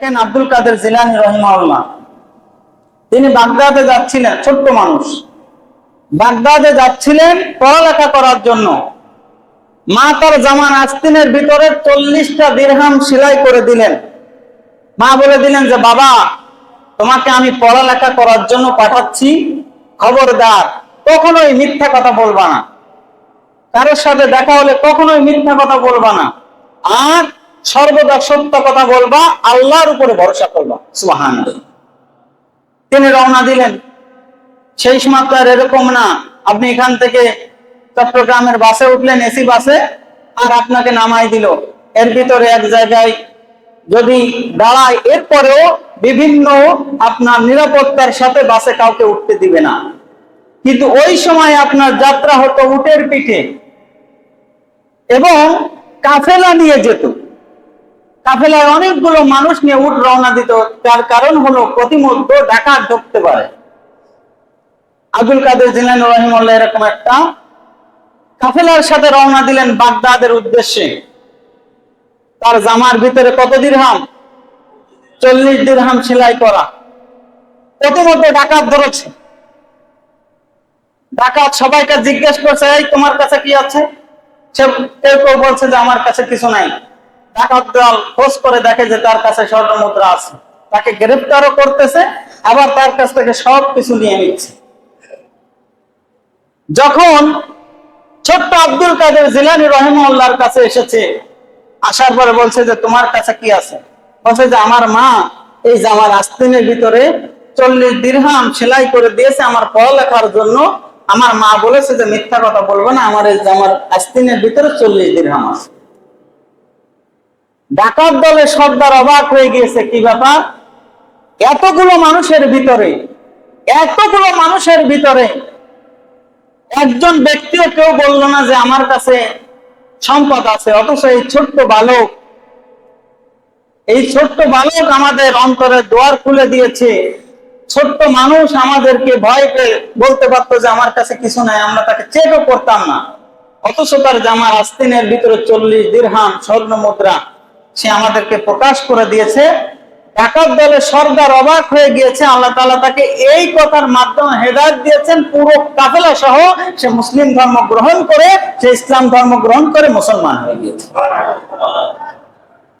দেখেন আব্দুল কাদের জিলানি রহিমাউল্লাহ তিনি বাগদাদে যাচ্ছিলেন, ছোট্ট মানুষ। বাগদাদে যাচ্ছিলেন পড়ালেখা করার জন্য। মা তার জামান আস্তিনের ভিতরে চল্লিশটা দিরহাম সেলাই করে দিলেন। মা বলে দিলেন যে, বাবা, তোমাকে আমি পড়ালেখা করার জন্য পাঠাচ্ছি, খবরদার। কখনোই মিথ্যা কথা বলবা না। কারোর সাথে দেখা হলে কখনোই মিথ্যা কথা বলবা না। আর সর্বদা সত্য কথা বলবা, আল্লাহর উপরে ভরসা করবা। সুহান তিনি রওনা দিলেন। সেই সময় আর এরকম না। আপনি এখান থেকে চট্টগ্রামের বাসে উঠলেন, এসি বাসে, আর আপনাকে নামাই দিল। এর ভিতরে এক জায়গায় যদি দাঁড়ায়, এরপরেও বিভিন্ন আপনার নিরাপত্তার সাথে বাসে কাউকে উঠতে দিবে না। কিন্তু ওই সময় আপনার যাত্রা হতো উটের পিঠে। এবং কাফেলা নিয়ে যেত। কাফেলায় অনেকগুলো মানুষ নিয়ে উট রওনা দিত তার কারণ হলো প্রতিমধ্য ডাকাত ঢুকতে পারে। আব্দুল কাদের জিলানি রহিমুল্লাহ এরকম একটা কাফেলার সাথে রওনা দিলেন বাগদাদের উদ্দেশ্যে। তার জামার ভিতরে কত দিরহাম? চল্লিশ দিরহাম সেলাই করা। প্রতিমধ্যে ডাকাত ধরেছে। ডাকাত সবাইকে জিজ্ঞেস করছে, এই, তোমার কাছে কি আছে? সে কেউ কেউ বলছে যে, আমার কাছে কিছু নাই। ডাকাত দল খোঁজ করে দেখে যে তার কাছে স্বর্ণ মুদ্রা আছে। তাকে গ্রেফতারও করতেছে, আবার তার কাছ থেকে সব কিছু নিয়ে নিচ্ছে। যখন ছোট্ট আব্দুল কাদের জিলানি রহিমউল্লাহর কাছে এসেছে, আসার পরে বলছে যে, তোমার কাছে কি আছে? বলছে যে, আমার মা এই যে আমার আস্তিনের ভিতরে চল্লিশ দিরহাম সেলাই করে দিয়েছে আমার পড়ালেখার জন্য। আমার মা বলেছে যে, মিথ্যা কথা বলব না, আমার এই যে আমার আস্তিনের ভিতরে চল্লিশ দিরহাম আছে। ডাকাত দলের সর্দার অবাক হয়ে গিয়েছে, কি ব্যাপার? এতগুলো মানুষের ভিতরে, এতগুলো মানুষের ভিতরে একজন ব্যক্তিও কেউ বলল না যে আমার কাছে সম্পদ আছে, অথচ এই ছোট্ট বালক, এই ছোট্ট বালক আমাদের অন্তরে দোয়ার খুলে দিয়েছে। ছোট্ট মানুষ আমাদেরকে ভয় পেয়ে বলতে পারতো যে আমার কাছে কিছু নাই, আমরা তাকে চেকও করতাম না। অথচ তার জামার আস্তিনের ভিতরে চল্লিশ দিরহাম স্বর্ণ মুদ্রা। সে আমাদেরকে প্রকাশ করে দিয়েছে। ডাকাত দলে সর্দার অবাক হয়ে গিয়েছে। আল্লাহ তালা তাকে এই কথার মাধ্যমে হেদায়ত দিয়েছেন। পুরো কাফেলা সহ সে মুসলিম ধর্ম গ্রহণ করে, সে ইসলাম ধর্ম গ্রহণ করে মুসলমান হয়ে গিয়েছে।